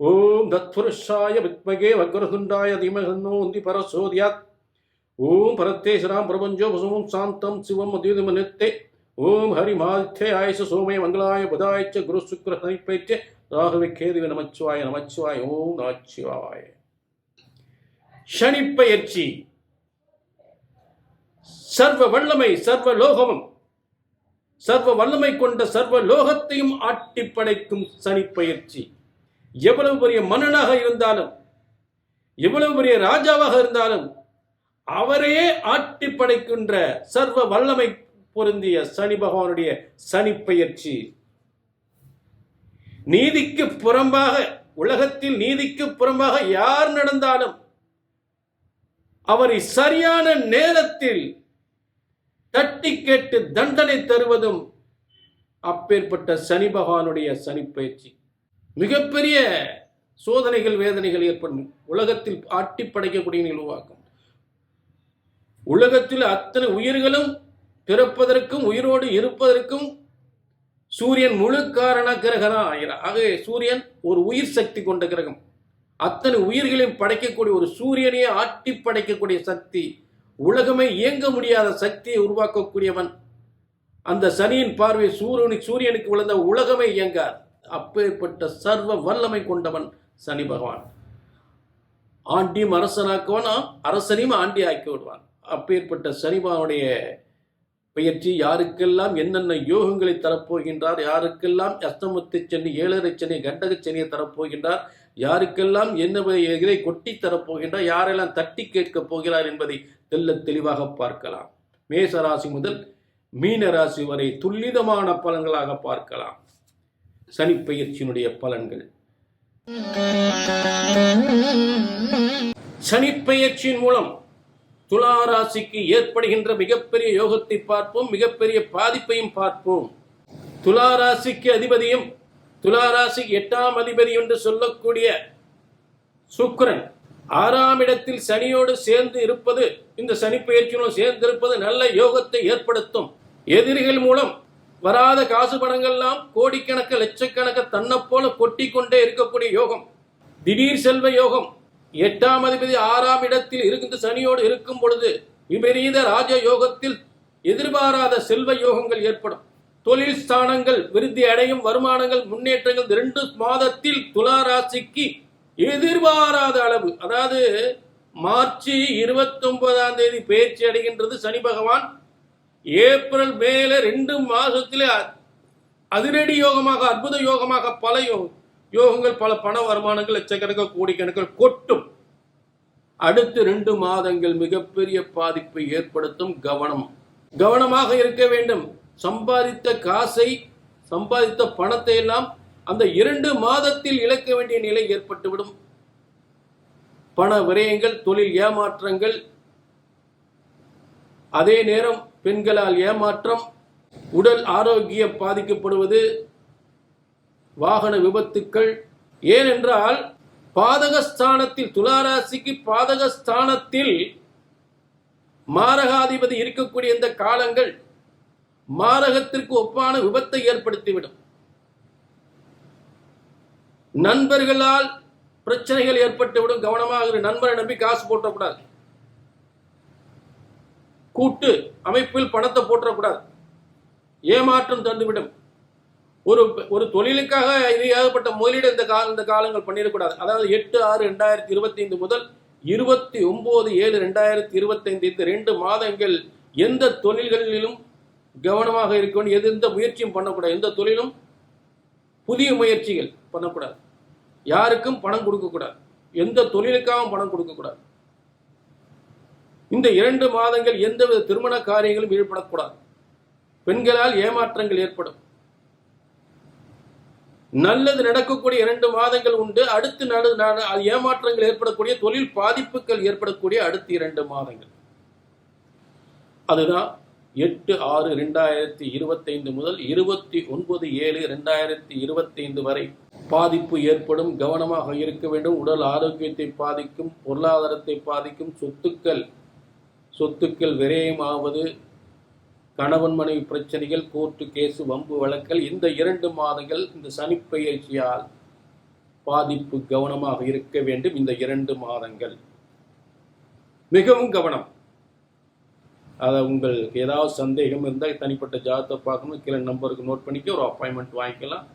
ஓம் தத்புருஷாய வித்மகே வக்ரதுண்டாய தீமகன்னோ உந்தி பரசோதியாத். ஓம் பரத்தேசராம் பிரபஞ்சோ வசுமம் சாந்தம் சிவம் அத்யுதமனித்தே ஓம் ஹரிமாதித்யாய ச சோமய மங்களாய புதாய குரு சுக்ர சனிப்பைச்ச ராகவே கேதுவி நமச்சிவாய நமச்சிவாய. ஓம் நமச்சிவாய. சனிப்பயிற்சி சர்வ வல்லமை சர்வ லோகமும் சர்வ வல்லமை கொண்ட சர்வ லோகத்தையும் ஆட்டி படைக்கும் சனிப்பெயர்ச்சி எவ்வளவு பெரிய மன்னனாக இருந்தாலும் எவ்வளவு பெரிய ராஜாவாக இருந்தாலும் அவரையே ஆட்டி படைக்கின்ற சர்வ வல்லமை பொருந்திய சனி பகவானுடைய சனிப்பெயர்ச்சி. நீதிக்கு புறம்பாக உலகத்தில் நீதிக்கு புறம்பாக யார் நடந்தாலும் அவரை சரியான நேரத்தில் தட்டி கேட்டு தண்டனை தருவதும் அப்பேற்பட்ட சனி பகவானுடைய சனிப்பயிற்சி மிகப்பெரிய சோதனைகள் வேதனைகள் ஏற்படும். உலகத்தில் ஆட்டி படைக்கக்கூடிய நிகழ்வாக்கும் உலகத்தில் அத்தனை உயிர்களும் பிறப்பதற்கும் உயிரோடு இருப்பதற்கும் சூரியன் முழு காரண கிரகதான் ஆகிறார். ஆகவே சூரியன் ஒரு உயிர் சக்தி கொண்ட கிரகம். அத்தனை உயிர்களையும் படைக்கக்கூடிய ஒரு சூரியனையே ஆட்டி படைக்கக்கூடிய சக்தி உலகமே இயங்க முடியாத சக்தியை உருவாக்கக்கூடியவன். அந்த சனியின் பார்வை சூரியனுக்கு சூரியனுக்கு விழுந்த உலகமே இயங்காது. அப்பேற்பட்ட சர்வ வல்லமை கொண்டவன் சனி பகவான். ஆண்டியும் அரசனாக்குவான்? அரசனையும் ஆண்டி ஆக்கி விடுவான். அப்பேற்பட்ட சனிபாவுடைய பயிற்சி யாருக்கெல்லாம் என்னென்ன யோகங்களை தரப்போகின்றார் யாருக்கெல்லாம் அஸ்தமத்து சனி ஏழரை சனி கண்டக சனியை தரப்போகின்றார் யாருக்கெல்லாம் என்ன இதை கொட்டி தரப்போகின்றார் யாரெல்லாம் தட்டி கேட்கப் போகிறார் என்பதை தெல்ல தெளிவாக பார்க்கலாம். மேச ராசி முதல் மீன ராசி வரை துல்லிதமான பலன்களாக பார்க்கலாம். சனி பயிற்சியினுடைய பலன்கள். சனி பயிற்சியின் மூலம் துலா ராசிக்கு ஏற்படுகின்ற மிகப்பெரிய யோகத்தை பார்ப்போம் மிகப்பெரிய பாதிப்பையும் பார்ப்போம். துலா ராசிக்கு அதிபதியும் துலா ராசிக்கு எட்டாம் அதிபதி என்று சொல்லக்கூடிய சுக்கரன் ஆறாம் இடத்தில் சனியோடு சேர்ந்து இருப்பது இந்த சனி பயிற்சியோடு சேர்ந்து இருப்பது நல்ல யோகத்தை ஏற்படுத்தும். எதிரிகள் மூலம் வராத காசு பணங்கள்லாம் கோடிக்கணக்கு லட்சக்கணக்கு தன்னை போல கொட்டி கொண்டே இருக்கக்கூடிய யோகம். திடீர் செல்வ யோகம். எட்டாம் அதிபதி ஆறாம் இடத்தில் இருக்கின்ற சனியோடு இருக்கும் பொழுது விபரீத ராஜ யோகத்தில் எதிர்பாராத செல்வ யோகங்கள் ஏற்படும். தொழில் ஸ்தானங்கள் விருத்தி அடையும் வருமானங்கள் முன்னேற்றங்கள் இந்த ரெண்டு மாதத்தில் துலா ராசிக்கு எதிர்பாராத அளவு. அதாவது மார்ச் இருபத்தி ஒன்பதாம் தேதி பயிற்சி அடைகின்றது சனி பகவான். ஏப்ரல் மேல ரெண்டு மாசத்துல அதிரடி யோகமாக அற்புத யோகமாக பல யோகங்கள் பல பண வருமானங்கள் லட்சக்கணக்கு கோடிக்கணக்கில் கொட்டும். அடுத்து ரெண்டு மாதங்கள் மிகப்பெரிய பாதிப்பை ஏற்படுத்தும் கவனம். கவனமாக இருக்க வேண்டும். சம்பாதித்த காசை சம்பாதித்த பணத்தை எல்லாம் அந்த இரண்டு மாதத்தில் இழக்க வேண்டிய நிலை ஏற்பட்டுவிடும். பண விரயங்கள் தொழில் ஏமாற்றங்கள் அதே நேரம் பெண்களால் ஏமாற்றம் உடல் ஆரோக்கியம் பாதிக்கப்படுவது வாகன விபத்துக்கள். ஏனென்றால் பாதகஸ்தானத்தில் துளாராசிக்கு பாதகஸ்தானத்தில் மாரகாதிபதி இருக்கக்கூடிய இந்த காலங்கள் மாரகத்திற்கு ஒப்பான விபத்தை ஏற்படுத்திவிடும். நண்பர்களால் பிரச்சனைகள் ஏற்பட்டுவிடும். கவனமாக நண்பரை நம்பி காசு போட்டக்கூடாது. கூட்டு அமைப்பில் பணத்தை போட்டக்கூடாது ஏமாற்றம் தந்துவிடும். ஒரு ஒரு தொழிலுக்காக இது ஏகப்பட்ட முதலீடு இந்த கால இந்த காலங்கள் பண்ணிடக்கூடாது. அதாவது எட்டு ஆறு ரெண்டாயிரத்தி இருபத்தி ஐந்து முதல் இருபத்தி ஒன்பது ஏழு ரெண்டாயிரத்தி இருபத்தைந்து இந்த ரெண்டு மாதங்கள் எந்த தொழில்களிலும் கவனமாக இருக்க வேண்டும் எது எந்த முயற்சியும் பண்ணக்கூடாது. எந்த தொழிலும் புதிய முயற்சிகள் பண்ணக்கூடாது. யாருக்கும் பணம் கொடுக்கக்கூடாது. எந்த தொழிலுக்காகவும் பணம் கொடுக்கக்கூடாது. இந்த இரண்டு மாதங்கள் எந்தவித திருமண காரியங்களும் ஈடுபடக்கூடாது. பெண்களால் ஏமாற்றங்கள் ஏற்படும். நல்லது நடக்கக்கூடிய இரண்டு மாதங்கள் உண்டு. அடுத்து நடு ஏமாற்றங்கள் ஏற்படக்கூடிய தொழில் பாதிப்புகள் ஏற்படக்கூடிய அடுத்த இரண்டு மாதங்கள். அதுதான் எட்டு ஆறு ரெண்டாயிரத்தி இருபத்தைந்து முதல் இருபத்தி ஒன்பது ஏழு ரெண்டாயிரத்தி இருபத்தைந்து வரை பாதிப்பு ஏற்படும். கவனமாக இருக்க வேண்டும். உடல் ஆரோக்கியத்தை பாதிக்கும் பொருளாதாரத்தை பாதிக்கும் சொத்துக்கள் சொத்துக்கள் விரயமாவது கணவன் மனைவி பிரச்சனைகள் கோர்ட்டு கேஸ் வம்பு வழக்கல் இந்த இரண்டு மாதங்கள் இந்த சனிப்பெயர்ச்சியால் பாதிப்பு கவனமாக இருக்க வேண்டும். இந்த இரண்டு மாதங்கள் மிகவும் கவனம். அதை உங்களுக்கு ஏதாவது சந்தேகம் இருந்தால் தனிப்பட்ட ஜாதத்தை பார்க்கணும். கீழே நம்பருக்கு நோட் பண்ணிக்க ஒரு அப்பாயின்மெண்ட் வாங்கிக்கலாம்.